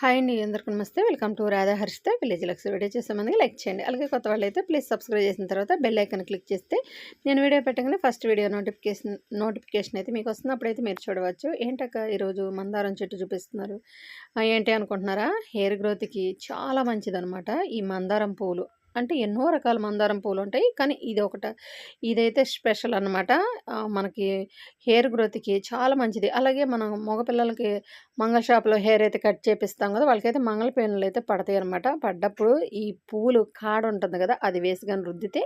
Hi అండి అందరికీ నమస్తే. Welcome to Radha Harshita village vlogs video చేసే ముందుగా లైక్ చేయండి. అలాగే కొత్త వాళ్ళు అయితే ప్లీజ్ సబ్స్క్రైబ్ చేసిన తర్వాత బెల్ క్లిక్ చేస్తే నేను వీడియో పెట్టగానే ఫస్ట్ వీడియో నోటిఫికేషన్ నోటిఫికేషన్ అయితే మీకు వస్తుంది. అప్పుడైతే మీరు చూడవచ్చు. ఏంటక్క ఈరోజు మందారం చెట్టు చూపిస్తున్నారు? ఏంటి అనుకుంటున్నారా? హెయిర్ గ్రోత్కి చాలా మంచిదనమాట ఈ మందారం పువ్వులు అంటే ఎన్నో రకాల మందారం పూలు ఉంటాయి కానీ ఇది ఒకట ఇదైతే స్పెషల్ అనమాట మనకి హెయిర్ గ్రోత్కి చాలా మంచిది. అలాగే మనం మగపిల్లలకి మంగళ షాప్లో హెయిర్ అయితే కట్ చేపిస్తాం కదా వాళ్ళకైతే మంగళ పేనులు అయితే పడతాయి అనమాట పడ్డప్పుడు ఈ పూలు కాడ ఉంటుంది కదా అది వేసుకొని రుద్దితే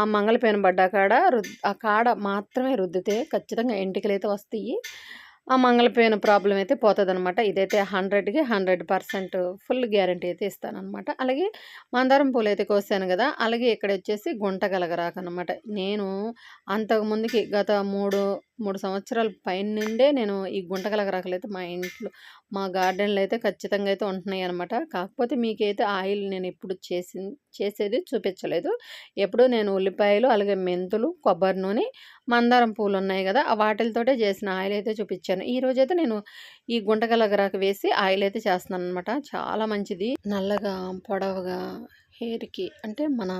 ఆ మంగళ పేను పడ్డ కాడ రుద్ ఆ కాడ మాత్రమే రుద్దితే ఖచ్చితంగా ఎంటికలు అయితే వస్తాయి. ఆ మంగళపోయిన ప్రాబ్లం అయితే పోతుంది అనమాట ఇదైతే హండ్రెడ్కి హండ్రెడ్ పర్సెంట్ ఫుల్ గ్యారంటీ అయితే ఇస్తానమాట అలాగే మందారం పూలు అయితే కోసాను కదా అలాగే ఇక్కడ వచ్చేసి గుంట అనమాట నేను అంతకుముందుకి గత మూడు మూడు సంవత్సరాల పైన నుండే నేను ఈ గుంట రకలు అయితే మా ఇంట్లో మా గార్డెన్లో అయితే ఖచ్చితంగా అయితే ఉంటున్నాయి అనమాట కాకపోతే మీకైతే ఆయిల్ నేను ఎప్పుడు చేసి చేసేది చూపించలేదు. ఎప్పుడు నేను ఉల్లిపాయలు అలాగే మెంతులు కొబ్బరి నూనె మందారం పూలు ఉన్నాయి కదా వాటితోటే వాటిలతోటే చేసిన ఆయిల్ అయితే చూపించాను. ఈ రోజైతే నేను ఈ గుంటకలగరాకు వేసి ఆయిల్ అయితే చేస్తున్నాను అనమాట చాలా మంచిది. నల్లగా పొడవుగా హెయిర్కి అంటే మన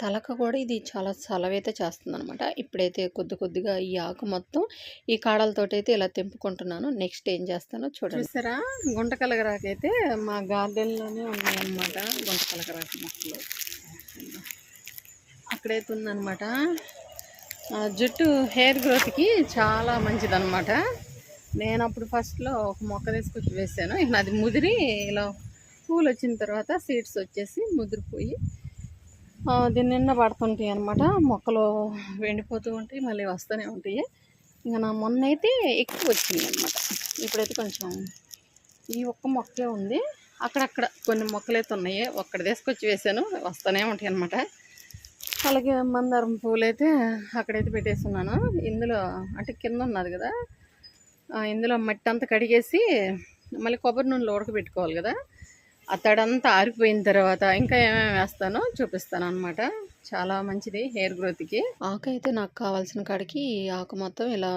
తలకు కూడా ఇది చాలా చలవైతే చేస్తుంది అనమాట ఇప్పుడైతే కొద్ది కొద్దిగా ఈ ఆకు మొత్తం ఈ కాడలతోటి అయితే ఇలా తెంపుకుంటున్నాను. నెక్స్ట్ ఏం చేస్తానో చూడండి. సరా గుంటకలగరాకు మా గార్డెన్లోనే ఉన్నాయన్నమాట గుంటకలగరాకు మొక్కలు. అక్కడైతే ఉందన్నమాట. జుట్టు హెయిర్ గ్రోత్కి చాలా మంచిదన్నమాట. నేను అప్పుడు ఫస్ట్లో ఒక మొక్క తీసుకొచ్చి వేసాను. ఇక అది ముదిరి ఇలా పూలు వచ్చిన తర్వాత సీడ్స్ వచ్చేసి ముదిరిపోయి దీని నిండా పడుతుంటాయి అనమాట మొక్కలు ఎండిపోతూ ఉంటాయి మళ్ళీ వస్తూనే ఉంటాయి. ఇంకా నా మొన్న అయితే ఎక్కువ వచ్చింది అనమాట ఇప్పుడైతే కొంచెం ఈ ఒక్క మొక్కే ఉంది. అక్కడక్కడ కొన్ని మొక్కలైతే ఉన్నాయి. ఒక్కడ తీసుకొచ్చి వేసాను వస్తూనే ఉంటాయి అనమాట అలాగే మందారం పూలు అయితే అక్కడైతే పెట్టేస్తున్నాను. ఇందులో అంటే కింద ఉన్నది కదా. ఇందులో మట్టి అంతా కడిగేసి మళ్ళీ కొబ్బరి నూనెలో ఉడకబెట్టుకోవాలి కదా. అతడంతా ఆరిపోయిన తర్వాత ఇంకా ఏమేమి వేస్తానో చూపిస్తాను అనమాట చాలా మంచిది హెయిర్ గ్రోత్కి. ఆకు అయితే నాకు కావాల్సిన కాడికి ఈ ఆకు మొత్తం ఇలా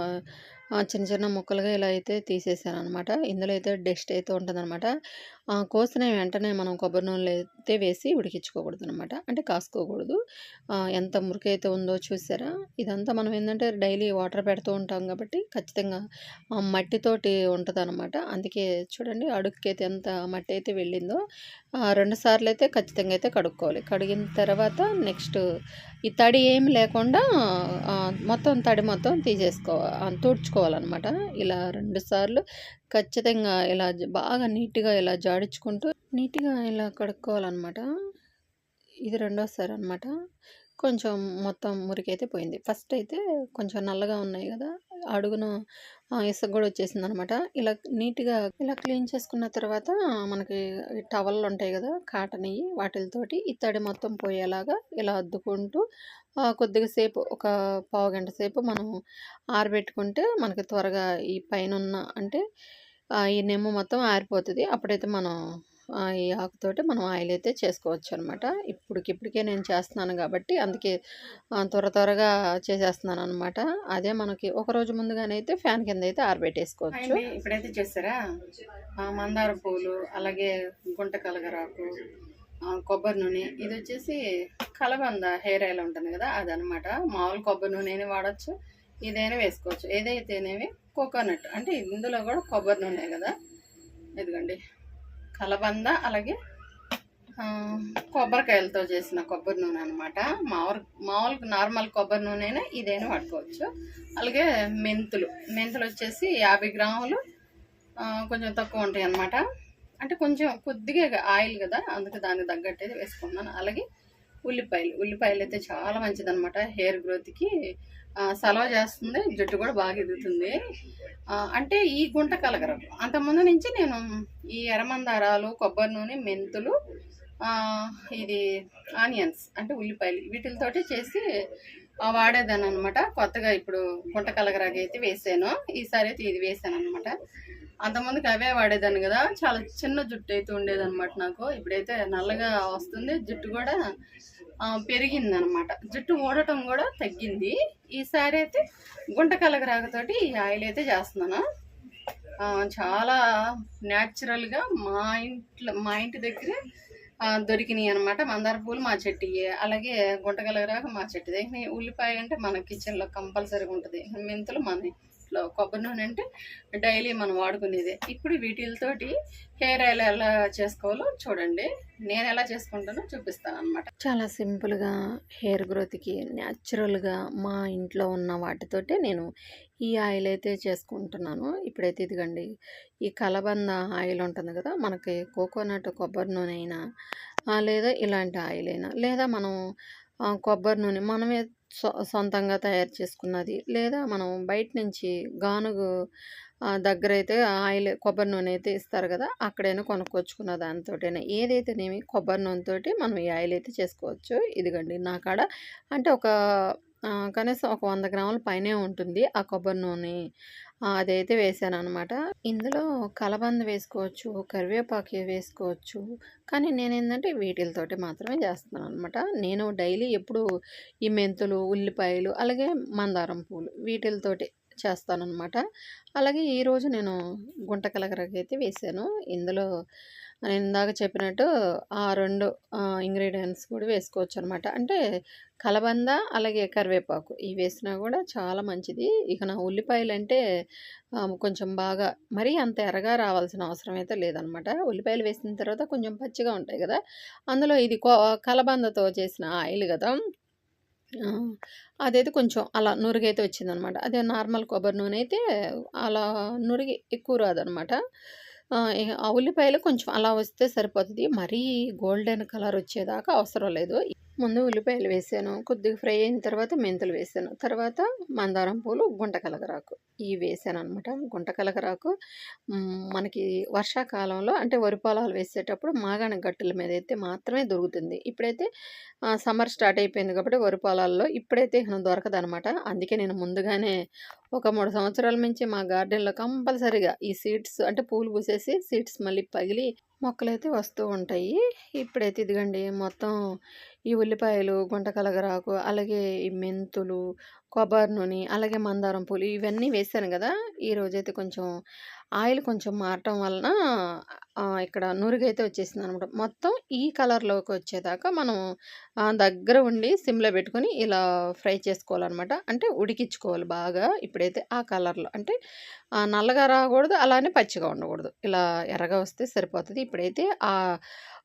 చిన్న చిన్న ముక్కలుగా ఇలా అయితే తీసేసాను అనమాట ఇందులో అయితే డస్ట్ అయితే ఉంటుందన్నమాట. అనమాట కోసిన వెంటనే మనం కొబ్బరి నూనెలో అయితే వేసి ఉడికించుకోకూడదు అనమాట అంటే కాసుకోకూడదు. ఎంత మురికైతే ఉందో చూసారా? ఇదంతా మనం ఏంటంటే డైలీ వాటర్ పెడుతూ ఉంటాం కాబట్టి ఖచ్చితంగా మట్టితోటి ఉంటుంది అనమాట అందుకే చూడండి అడుగుకైతే ఎంత మట్టి అయితే వెళ్ళిందో రెండు సార్లు అయితే ఖచ్చితంగా అయితే కడుక్కోవాలి. కడిగిన తర్వాత నెక్స్ట్ ఈ తడి ఏం లేకుండా మొత్తం తడి మొత్తం తీసేసుకోవాలి తుడుచుకోవాలన్నమాట. ఇలా రెండు సార్లు ఖచ్చితంగా ఇలా బాగా నీట్గా ఇలా జాడించుకుంటూ నీట్గా ఇలా కడుక్కోవాలన్నమాట. ఇది రెండోసారి అనమాట కొంచెం మొత్తం మురికైతే పోయింది. ఫస్ట్ అయితే కొంచెం నల్లగా ఉన్నాయి కదా అడుగున ఇసుక కూడా వచ్చేసింది అనమాట ఇలా నీట్గా ఇలా క్లీన్ చేసుకున్న తర్వాత మనకి టవల్ ఉంటాయి కదా కాటన్ ఇవి వాటితోటి ఇత్తడి మొత్తం పోయేలాగా ఇలా అద్దుకుంటూ కొద్దిగా సేపు ఒక పావు గంట సేపు మనం ఆరబెట్టుకుంటే మనకి త్వరగా ఈ పైన ఉన్న అంటే ఈ నెమ్ము మొత్తం ఆరిపోతుంది. అప్పుడైతే మనం ఈ ఆకుతోటి మనం ఆయిల్ అయితే చేసుకోవచ్చు అనమాట ఇప్పటికిప్పటికే నేను చేస్తున్నాను కాబట్టి అందుకే త్వర త్వరగా చేసేస్తున్నాను అనమాట అదే మనకి ఒక రోజు ముందుగానే అయితే ఫ్యాన్ కింద అయితే ఆరబెట్టేసుకోవచ్చు ఇప్పుడైతే చేస్తారా? మందార పూలు అలాగే గుంట కలగరాకు కొబ్బరి నూనె ఇది వచ్చేసి కలబంద హెయిర్ ఆయిల్ ఉంటుంది కదా అదనమాట. మామూలు కొబ్బరి నూనె వాడచ్చు. ఇదైనా వేసుకోవచ్చు. ఏదైతేనేవి కోకోనట్. అంటే ఇందులో కూడా కొబ్బరి నూనె కదా. ఎదుగండి కలబంద అలాగే కొబ్బరికాయలతో చేసిన కొబ్బరి నూనె అనమాట మామూలు మామూలు నార్మల్ కొబ్బరి నూనెనే ఇదైనా వాడుకోవచ్చు. అలాగే మెంతులు. మెంతులు వచ్చేసి యాభై గ్రాములు కొంచెం తక్కువ ఉంటాయి అనమాట అంటే కొంచెం కొద్దిగా ఆయిల్ కదా అందుకే దానికి తగ్గట్టు అయితే వేసుకున్నాను అలాగే ఉల్లిపాయలు. ఉల్లిపాయలు అయితే చాలా మంచిదనమాట హెయిర్ గ్రోత్కి. సలవ చేస్తుంది జుట్టు కూడా బాగా ఎదుగుతుంది. అంటే ఈ గుంట కలగరం. అంతకుముందు నుంచి నేను ఈ ఎర్రమందారాలు కొబ్బరి నూనె మెంతులు ఇది ఆనియన్స్ అంటే ఉల్లిపాయలు వీటితోటి చేసి వాడేదాన్ని అనమాట కొత్తగా ఇప్పుడు గుంట కలగరాకి అయితే వేసాను. ఈసారి అయితే ఇది వేసాను అనమాట అంతమందికి అవే వాడేదాన్ని కదా. చాలా చిన్న జుట్టు అయితే ఉండేదన్నమాట నాకు. ఇప్పుడైతే నల్లగా వస్తుంది. జుట్టు కూడా పెరిగింది అనమాట జుట్టు ఊడటం కూడా తగ్గింది. ఈసారి అయితే గుంట కలగరాకతోటి ఈ ఆయిల్ అయితే చేస్తున్నాను. చాలా న్యాచురల్గా మా ఇంట్లో మా ఇంటి దగ్గరే దొరికినాయి అనమాట. మందార పూలు మా చెట్టు అలాగే గుంటగలగరాక మా చెట్టుది ఇక ఉల్లిపాయ అంటే మన కిచెన్లో కంపల్సరీగా ఉంటుంది. మెంతులు మన ఇంట్లో కొబ్బరి నూనె అంటే డైలీ మనం వాడుకునేదే. ఇప్పుడు వీటితోటి హెయిర్ ఆయిల్ ఎలా చేసుకోవాలో చూడండి. నేను ఎలా చేసుకుంటానో చూపిస్తాను అనమాట చాలా సింపుల్గా హెయిర్ గ్రోత్కి న్యాచురల్గా మా ఇంట్లో ఉన్న వాటితోటే నేను ఈ ఆయిల్ అయితే చేసుకుంటున్నాను. ఇప్పుడైతే ఇదిగండి ఈ కలబంద ఆయిల్ ఉంటుంది కదా మనకి కోకోనట్ కొబ్బరి నూనె అయినా లేదా ఇలాంటి ఆయిల్ అయినా లేదా మనం కొబ్బరి నూనె మనమే సొంతంగా తయారు చేసుకున్నది. లేదా మనం బయట నుంచి గానుగు దగ్గర అయితే ఆయిల్ కొబ్బరి నూనె అయితే ఇస్తారు కదా అక్కడైనా కొనుక్కొచ్చుకున్న దానితోటైనా. ఏదైతేనేమి కొబ్బరి నూనెతోటి మనం ఈ ఆయిల్ అయితే చేసుకోవచ్చు. ఇదిగండి నా కాడ అంటే ఒక కనీసం ఒక వంద గ్రాముల పైనే ఉంటుంది ఆ కొబ్బరి నూనె. అదైతే వేసాను అనమాట ఇందులో కలబంద వేసుకోవచ్చు కరివేపాకు వేసుకోవచ్చు. కానీ నేను ఏంటంటే వీటితోటి మాత్రమే చేస్తున్నాను అనమాట నేను డైలీ ఎప్పుడు ఈ మెంతులు ఉల్లిపాయలు అలాగే మందారం పూలు వీటితోటి చేస్తానన్నమాట. అలాగే ఈరోజు నేను గుంట కలగరకైతే వేసాను. ఇందులో నేను ఇందాక చెప్పినట్టు ఆ రెండు ఇంగ్రీడియంట్స్ కూడా వేసుకోవచ్చు అనమాట అంటే కలబంద అలాగే కరివేపాకు ఇవి వేసినా కూడా చాలా మంచిది. ఇక నా ఉల్లిపాయలు అంటే కొంచెం బాగా మరీ అంత ఎర్రగా రావాల్సిన అవసరం అయితే లేదనమాట. ఉల్లిపాయలు వేసిన తర్వాత కొంచెం పచ్చిగా ఉంటాయి కదా అందులో ఇది కో కలబందతో చేసిన ఆయిల్ కదా అదైతే కొంచెం అలా నురుగైతే వచ్చిందనమాట. అదే నార్మల్ కొబ్బరి నూనె అయితే అలా నురిగి ఎక్కువ రాదనమాట. ఆ, ఉల్లిపాయలు కొంచెం అలా వస్తే సరిపోతుంది. మరీ గోల్డెన్ కలర్ వచ్చేదాకా అవసరం లేదు. ముందు ఉల్లిపాయలు వేసాను కొద్దిగా ఫ్రై అయిన తర్వాత మెంతులు వేసాను. తర్వాత మందారం పూలు గుంట కలగరాకు. ఇవి వేసాను అనమాట గుంట కలగరాకు మనకి వర్షాకాలంలో అంటే వరి పొలాలు వేసేటప్పుడు మాగాణ గట్టుల మీద అయితే మాత్రమే దొరుకుతుంది. ఇప్పుడైతే సమ్మర్ స్టార్ట్ అయిపోయింది కాబట్టి వరి పొలాల్లో ఇప్పుడైతే దొరకదు అనమాట అందుకే నేను ముందుగానే ఒక మూడు సంవత్సరాల నుంచి మా గార్డెన్లో కంపల్సరీగా ఈ సీడ్స్ అంటే పూలు పూసేసి సీడ్స్ మళ్ళీ పగిలి మొక్కలైతే వస్తూ ఉంటాయి. ఇప్పుడైతే ఇదిగండి మొత్తం ఈ ఉల్లిపాయలు గుంటకలగరాకు అలాగే ఈ మెంతులు కొబ్బరి నూనె అలాగే మందారం పూలు ఇవన్నీ వేసాను కదా! ఈరోజైతే కొంచెం ఆయిల్ కొంచెం మారటం వలన ఇక్కడ నురుగైతే వచ్చేసింది అనమాట మొత్తం ఈ కలర్లోకి వచ్చేదాకా మనం దగ్గర ఉండి సిమ్లో పెట్టుకొని ఇలా ఫ్రై చేసుకోవాలన్నమాట అంటే ఉడికించుకోవాలి బాగా ఇప్పుడైతే ఆ కలర్లో. అంటే నల్లగా రాకూడదు అలానే పచ్చిగా ఉండకూడదు. ఇలా ఎర్రగా వస్తే సరిపోతుంది. ఇప్పుడైతే ఆ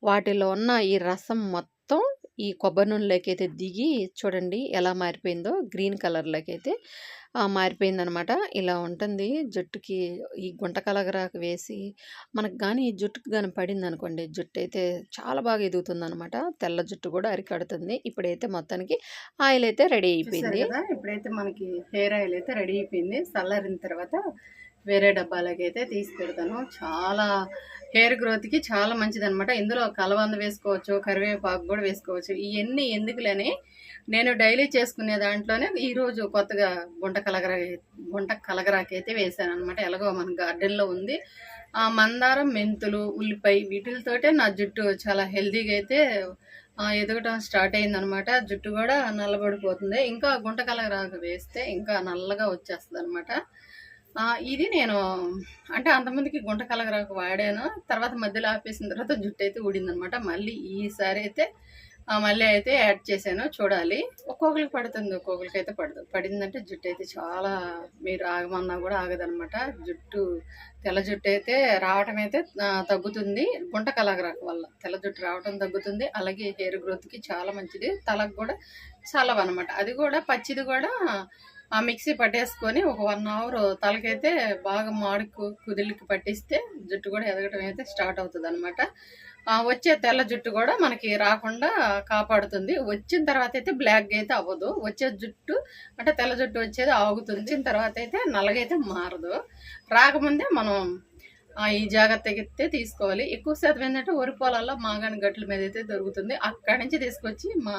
వాటిలో ఉన్న ఈ రసం మొత్తం ఈ కొబ్బరి నూనెలోకి అయితే దిగి చూడండి ఎలా మారిపోయిందో గ్రీన్ కలర్లోకి అయితే మారిపోయిందనమాట. ఇలా ఉంటుంది. జుట్టుకి ఈ గుంట కలగరాకు వేసి మనకు కానీ ఈ జుట్టుకు కానీ పడింది అనుకోండి జుట్టు అయితే చాలా బాగా ఎదుగుతుంది అనమాట తెల్ల జుట్టు కూడా అరికడుతుంది. ఇప్పుడైతే మొత్తానికి ఆయిల్ అయితే రెడీ అయిపోయింది. ఇప్పుడైతే మనకి హెయిర్ ఆయిల్ అయితే రెడీ అయిపోయింది. చల్లారిన తర్వాత వేరే డబ్బాలకి అయితే తీసి పెడతాను చాలా హెయిర్ గ్రోత్కి చాలా మంచిది అనమాట ఇందులో కలవంద వేసుకోవచ్చు కరివేపాకు కూడా వేసుకోవచ్చు. ఇవన్నీ ఎందుకులని నేను డైలీ చేసుకునే దాంట్లోనే ఈరోజు కొత్తగా గుంట కలగరా గుంట కలగరాకైతే అయితే వేసాను అనమాట ఎలాగో మన గార్డెన్లో ఉంది. ఆ మందారం మెంతులు ఉల్లిపాయ వీటితోటే నా జుట్టు చాలా హెల్దీగా అయితే ఎదగటం స్టార్ట్ అయిందనమాట జుట్టు కూడా నల్లబడిపోతుంది. ఇంకా గుంట కలగరాకు వేస్తే ఇంకా నల్లగా వచ్చేస్తుంది అనమాట ఇది నేను అంటే అంతమందికి గుంట కలగరాకు వాడాను. తర్వాత మధ్యలో ఆపేసిన తర్వాత జుట్టు అయితే ఊడిందనమాట. మళ్ళీ ఈసారి అయితే మళ్ళీ అయితే యాడ్ చేశాను. చూడాలి. ఒక్కొక్కరికి పడుతుంది ఒక్కొక్కరికి అయితే పడదు. పడిందంటే జుట్టు అయితే చాలా మీరు ఆగమన్నా కూడా ఆగదనమాట. జుట్టు తెల్ల జుట్టు అయితే రావటం అయితే తగ్గుతుంది. గుంట కలగరాకు వల్ల తెల్ల జుట్టు రావటం తగ్గుతుంది. అలాగే హెయిర్ గ్రోత్కి చాలా మంచిది. తలకు కూడా చల్లవన్నమాట అది కూడా పచ్చిది కూడా ఆ మిక్సీ పట్టేసుకొని ఒక వన్ అవర్ తలకైతే బాగా మాడుకు కుదిలికి పట్టిస్తే జుట్టు కూడా ఎదగటం అయితే స్టార్ట్ అవుతుంది అనమాట వచ్చే తెల్ల జుట్టు కూడా మనకి రాకుండా కాపాడుతుంది. వచ్చిన తర్వాత అయితే బ్లాక్ అయితే అవ్వదు. వచ్చే జుట్టు అంటే తెల్ల జుట్టు వచ్చేది ఆగుతుంది. వచ్చిన తర్వాత అయితే నల్లగైతే మారదు. రాకముందే మనం ఈ జాగ్రత్తగా అయితే తీసుకోవాలి. ఎక్కువ శాతం ఏంటంటే వరి పొలాల్లో మాగాని గట్ల మీద అయితే దొరుకుతుంది. అక్కడి నుంచి తీసుకొచ్చి మా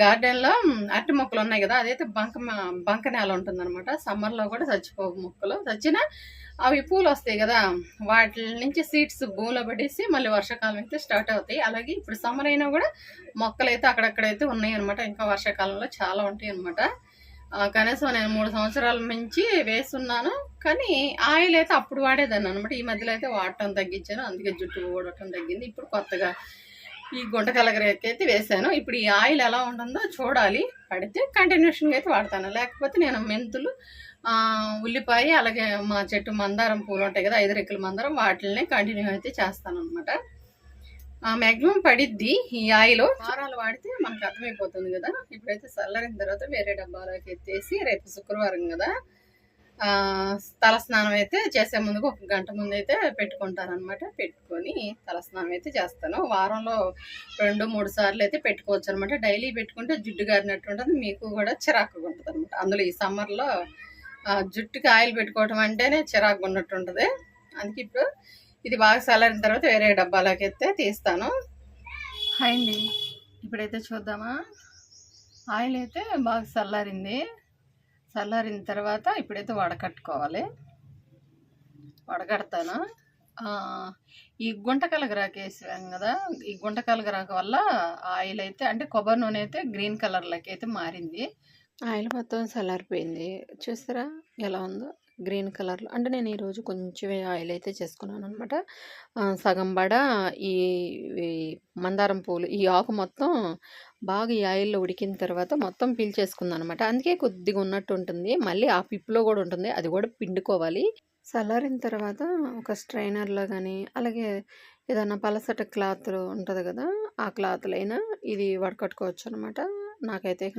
గార్డెన్లో మ్, అరటి మొక్కలు ఉన్నాయి కదా అదైతే బంక మ- బంక నేల ఉంటుంది అనమాట సమ్మర్లో కూడా చచ్చిపోవు మొక్కలు. చచ్చినా అవి పూలు వస్తాయి కదా వాటి నుంచి సీడ్స్ భూమిలో పడేసి మళ్ళీ వర్షాకాలం అయితే స్టార్ట్ అవుతాయి. అలాగే ఇప్పుడు సమ్మర్ అయినా కూడా మొక్కలు అయితే అక్కడక్కడైతే ఉన్నాయి అనమాట ఇంకా వర్షాకాలంలో చాలా ఉంటాయి అనమాట కనీసం నేను మూడు సంవత్సరాల నుంచి వేస్తున్నాను. కానీ ఆయిల్ అయితే అప్పుడు వాడేదాన్ని అనమాట ఈ మధ్యలో అయితే వాడటం తగ్గించాను. అందుకే జుట్టు ఊడటం తగ్గింది. ఇప్పుడు కొత్తగా ఈ గుంట కలగరేకి అయితే వేసాను. ఇప్పుడు ఈ ఆయిల్ ఎలా ఉంటుందో చూడాలి. పడితే కంటిన్యూషన్గా అయితే వాడతాను. లేకపోతే నేను మెంతులు ఉల్లిపాయ అలాగే మా చెట్టు మందారం పూలు ఉంటాయి కదా ఐదు రెక్కల మందారం వాటిని కంటిన్యూ అయితే చేస్తాను అనమాట మ్యాక్సిమం పడిద్ది ఈ ఆయిల్. వారాలు వాడితే మనకు అర్థమైపోతుంది కదా. ఇప్పుడైతే చల్లరిన తర్వాత వేరే డబ్బాలోకి ఎత్తేసి రేపు శుక్రవారం కదా. తలస్నానం అయితే చేసే ముందుకు ఒక గంట ముందు అయితే పెట్టుకుంటారనమాట పెట్టుకొని తలస్నానం అయితే చేస్తాను. వారంలో రెండు మూడు సార్లు అయితే పెట్టుకోవచ్చు అనమాట డైలీ పెట్టుకుంటే జిడ్డు గారినట్టు ఉంటుంది మీకు కూడా చిరాకుగా ఉంటుంది అనమాట అందులో ఈ సమ్మర్లో జుట్టుకి ఆయిల్ పెట్టుకోవటం అంటేనే చిరాకుగా ఉన్నట్టు ఉంటుంది. అందుకే ఇప్పుడు ఇది బాగా చల్లారిన తర్వాత వేరే డబ్బాలోకి అయితే తీస్తాను. హాయ్ అండి. ఇప్పుడైతే చూద్దామా? ఆయిల్ అయితే బాగా చల్లారింది. చల్లారిన తర్వాత ఇప్పుడైతే వడకట్టుకోవాలి వడకడతాను ఈ గుంట కలగరాకు వేసాం కదా ఈ గుంట కలగరాకు వల్ల ఆయిల్ అయితే అంటే కొబ్బరి నూనె అయితే గ్రీన్ కలర్లోకి అయితే మారింది. ఆయిల్ మొత్తం చల్లారిపోయింది. చూస్తారా ఎలా ఉందో? గ్రీన్ కలర్లో అంటే నేను ఈరోజు కొంచెమే ఆయిల్ అయితే చేసుకున్నాను అనమాట సగం బడ ఈ ఈ మందారం పూలు ఈ ఆకు మొత్తం బాగా ఈ ఆయిల్లో ఉడికిన తర్వాత మొత్తం పీల్చేసుకుంది అనమాట అందుకే కొద్దిగా ఉన్నట్టు ఉంటుంది మళ్ళీ ఆ పిప్పులో కూడా ఉంటుంది. అది కూడా పిండుకోవాలి. చల్లారిన తర్వాత ఒక స్ట్రైనర్లో కానీ అలాగే ఏదైనా పలసట క్లాత్ ఉంటుంది కదా ఆ క్లాత్లో అయినా ఇది వడకట్టుకోవచ్చు అనమాట నాకైతే ఇక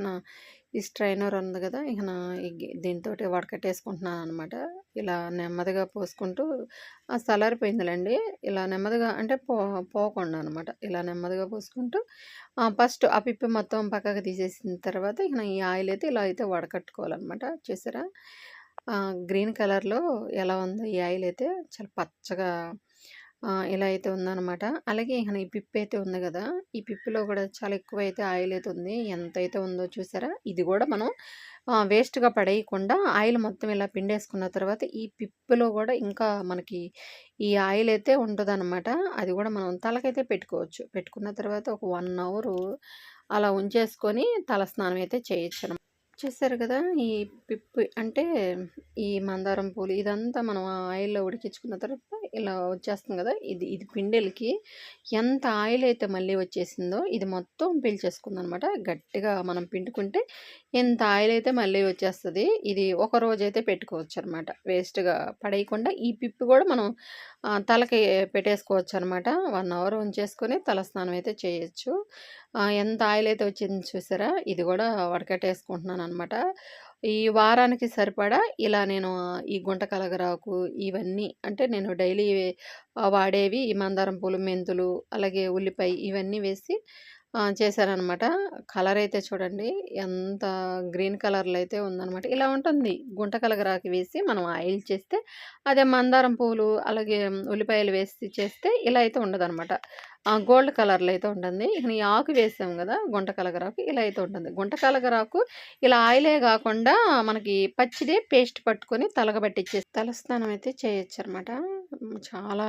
ఈ స్ట్రైనర్ ఉంది కదా ఇక దీంతో వడకట్టేసుకుంటున్నాను అనమాట ఇలా నెమ్మదిగా పోసుకుంటూ ఆ చల్లారిపోయిందిలేండి ఇలా నెమ్మదిగా అంటే పో పోకుండా అనమాట. ఇలా నెమ్మదిగా పోసుకుంటూ ఫస్ట్ ఆ పిప్పి మొత్తం పక్కకు తీసేసిన తర్వాత ఇక ఈ ఆయిల్ అయితే ఇలా అయితే వడకట్టుకోవాలన్నమాట చూసారా? గ్రీన్ కలర్లో ఎలా ఉందో ఈ ఆయిల్ అయితే చాలా పచ్చగా ఇలా అయితే ఉందన్నమాట. అలాగే ఇక ఈ పిప్పి అయితే ఉంది కదా! ఈ పిప్పిలో కూడా చాలా ఎక్కువ అయితే ఆయిల్ అయితే ఉంది. ఎంత అయితే ఉందో చూసారా? ఇది కూడా మనం వేస్ట్గా పడేయకుండా ఆయిల్ మొత్తం ఇలా పిండేసుకున్న తర్వాత ఈ పిప్పిలో కూడా ఇంకా మనకి ఈ ఆయిల్ అయితే ఉంటుందన్నమాట. అది కూడా మనం తలకైతే పెట్టుకోవచ్చు. పెట్టుకున్న తర్వాత ఒక వన్ అవర్ అలా ఉంచేసుకొని తల స్నానం అయితే చేయొచ్చు చూసారు కదా ఈ పిప్పి అంటే ఈ మందారం పూలు ఇదంతా మనం ఆ ఆయిల్లో ఉడికించుకున్న తర్వాత ఇలా వచ్చేస్తుంది కదా ఇది ఇది పిండెలకి ఎంత ఆయిల్ అయితే మళ్ళీ వచ్చేసిందో ఇది మొత్తం పీల్చేసుకుంది అనమాట గట్టిగా మనం పిండుకుంటే ఎంత ఆయిల్ అయితే మళ్ళీ వచ్చేస్తుంది ఇది ఒక రోజు అయితే పెట్టుకోవచ్చు అనమాట వేస్ట్గా పడేయకుండా ఈ పిప్పి కూడా మనం తలకి పెట్టేసుకోవచ్చు అనమాట వన్ అవర్ ఉంచేసుకొని తలస్నానం అయితే చేయొచ్చు. ఎంత ఆయిల్ అయితే వచ్చింది చూసారా? ఇది కూడా వడకట్టేసుకుంటున్నాను అనమాట ఈ వారానికి సరిపడా ఇలా నేను ఈ గుంట కలగరాకు ఇవన్నీ అంటే నేను డైలీ వాడేవి ఈ మందారం పూలు మెంతులు అలాగే ఉల్లిపాయ ఇవన్నీ వేసి చేశారనమాట. కలర్ అయితే చూడండి ఎంత గ్రీన్ కలర్లో అయితే ఉందన్నమాట ఇలా ఉంటుంది. గుంట కలగరాకి వేసి మనం ఆయిల్ చేస్తే అదే మందారం పూలు అలాగే ఉల్లిపాయలు వేసి చేస్తే ఇలా అయితే ఉండదనమాట. ఆ గోల్డ్ కలర్లో అయితే ఉంటుంది. ఇక ఈ ఆకు వేసాం కదా గుంట కలగరాకు ఇలా అయితే ఉంటుంది. గుంట కలగరాకు ఇలా ఆయిలే కాకుండా మనకి పచ్చిదే పేస్ట్ పట్టుకొని తలగబట్టించేసి తలస్నానం అయితే చేయొచ్చు అనమాట చాలా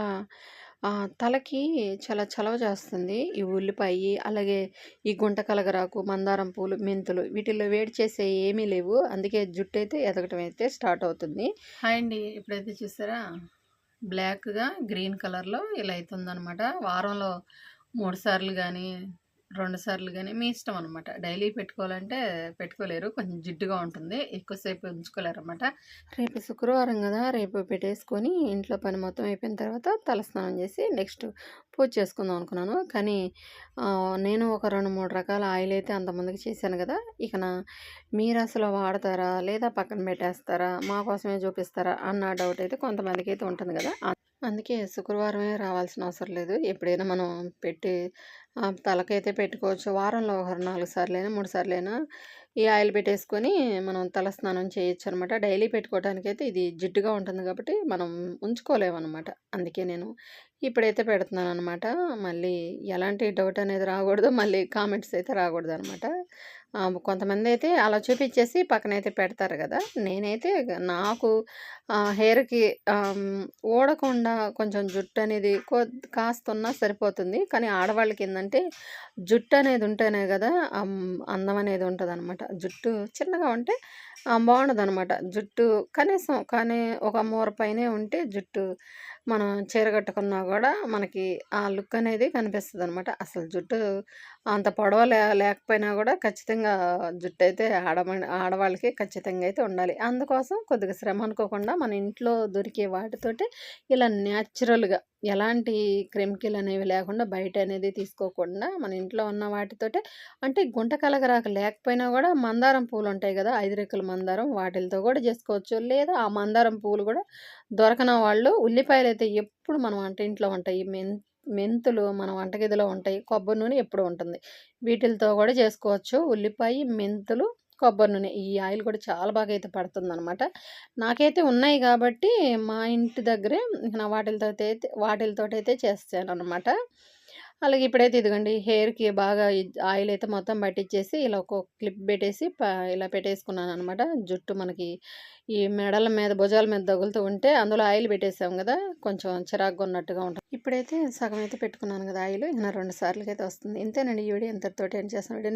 ఆ, తలకి చాలా చలవ చేస్తుంది. ఈ ఉల్లిపాయ అలాగే ఈ గుంట కలగరాకు మందారం పూలు మెంతులు వీటిల్లో వేడి చేసే ఏమీ లేవు. అందుకే జుట్టు అయితే ఎదగటం అయితే స్టార్ట్ అవుతుంది. హాయ్ అండి. ఇప్పుడైతే చూసారా? బ్లాక్గా గ్రీన్ కలర్లో ఇలా అవుతుందన్నమాట వారంలో మూడుసార్లు కానీ రెండు సార్లు కానీ మీ ఇష్టం అనమాట డైలీ పెట్టుకోవాలంటే పెట్టుకోలేరు. కొంచెం జిడ్డుగా ఉంటుంది. ఎక్కువసేపు ఉంచుకోలేరు అనమాట రేపు శుక్రవారం కదా! రేపు పెట్టేసుకొని ఇంట్లో పని మొత్తం అయిపోయిన తర్వాత తలస్నానం చేసి నెక్స్ట్ పూజ చేసుకుందాం అనుకున్నాను. కానీ నేను ఒక రెండు మూడు రకాల ఆయిల్ అయితే అంతమందికి చేశాను కదా! ఇక నా మీరు అసలు వాడతారా? లేదా పక్కన పెట్టేస్తారా? మా కోసమే చూపిస్తారా? అన్న డౌట్ అయితే కొంతమందికి అయితే ఉంటుంది కదా! అందుకే శుక్రవారమే రావాల్సిన అవసరం లేదు. ఎప్పుడైనా మనం పెట్టి తలకైతే పెట్టుకోవచ్చు. వారంలో ఒక నాలుగు సార్లైనా మూడు సార్లైనా ఈ ఆయిల్ పెట్టేసుకొని మనం తల స్నానం చేయొచ్చు అనమాట డైలీ పెట్టుకోవడానికి అయితే ఇది జిడ్డుగా ఉంటుంది కాబట్టి మనం ఉంచుకోలేమన్నమాట అందుకే నేను ఇప్పుడైతే పెడుతున్నాను అనమాట మళ్ళీ ఎలాంటి డౌట్ అనేది రాకూడదు. మళ్ళీ కామెంట్స్ అయితే రాకూడదు అనమాట కొంతమంది అయితే అలా చూపించేసి పక్కనైతే పెడతారు కదా. నేనైతే నాకు హెయిర్కి ఓడకుండా ఊడకుండా కొంచెం జుట్టు అనేది కో కాస్తున్నా సరిపోతుంది. కానీ ఆడవాళ్ళకి ఏంటంటే జుట్టు అనేది ఉంటేనే కదా అందం అనేది ఉంటుంది అనమాట జుట్టు చిన్నగా ఉంటే బాగుండదు అనమాట జుట్టు కనీసం కానీ ఒక మూర పైనే ఉంటే జుట్టు మనం చీర కట్టుకున్నా కూడా మనకి ఆ లుక్ అనేది కనిపిస్తుంది అనమాట అసలు జుట్టు అంత పొడవ లే లేకపోయినా కూడా ఖచ్చితంగా జుట్టు అయితే ఆడమ ఆడవాళ్ళకి ఖచ్చితంగా అయితే ఉండాలి. అందుకోసం కొద్దిగా శ్రమ అనుకోకుండా మన ఇంట్లో దొరికే వాటితోటి ఇలా న్యాచురల్గా ఎలాంటి క్రెమికల్ అనేవి లేకుండా బయట అనేది తీసుకోకుండా మన ఇంట్లో ఉన్న వాటితోటే అంటే గుంట కలగరాక లేకపోయినా కూడా మందారం పూలు ఉంటాయి కదా ఐదు రెక్కల మందారం వాటిలతో కూడా చేసుకోవచ్చు. లేదా ఆ మందారం పూలు కూడా దొరకన వాళ్ళు ఉల్లిపాయలు అయితే ఎప్పుడు మన వంట ఇంట్లో ఉంటాయి మెన్ మెంతులు మన వంటగదిలో ఉంటాయి. కొబ్బరి నూనె ఎప్పుడు ఉంటుంది. వీటిలతో కూడా చేసుకోవచ్చు. ఉల్లిపాయ మెంతులు కొబ్బరి నూనె. ఈ ఆయిల్ కూడా చాలా బాగా అయితే పడుతుంది అనమాట నాకైతే ఉన్నాయి కాబట్టి మా ఇంటి దగ్గరే నా వాటిలతో అయితే వాటిలతో అయితే చేస్తాను అనమాట అలాగే ఇప్పుడైతే ఇదిగోండి హెయిర్కి బాగా ఆయిల్ అయితే మొత్తం పట్టించేసి ఇలా ఒక క్లిప్ పెట్టేసి ప- ఇలా పెట్టేసుకున్నాను అనమాట జుట్టు మనకి ఈ మెడల మీద భుజాల మీద తగులుతూ ఉంటే అందులో ఆయిల్ పెట్టేసాం కదా కొంచెం చిరాకుగా ఉన్నట్టుగా ఉంటుంది. ఇప్పుడైతే సగం అయితే పెట్టుకున్నాను కదా ఆయిల్ ఇంకా రెండు సార్లకి అయితే వస్తుంది. ఇంతేనండి ఈ వీడియో. ఇంతటితోటి ఏం చేస్తాను వీడియో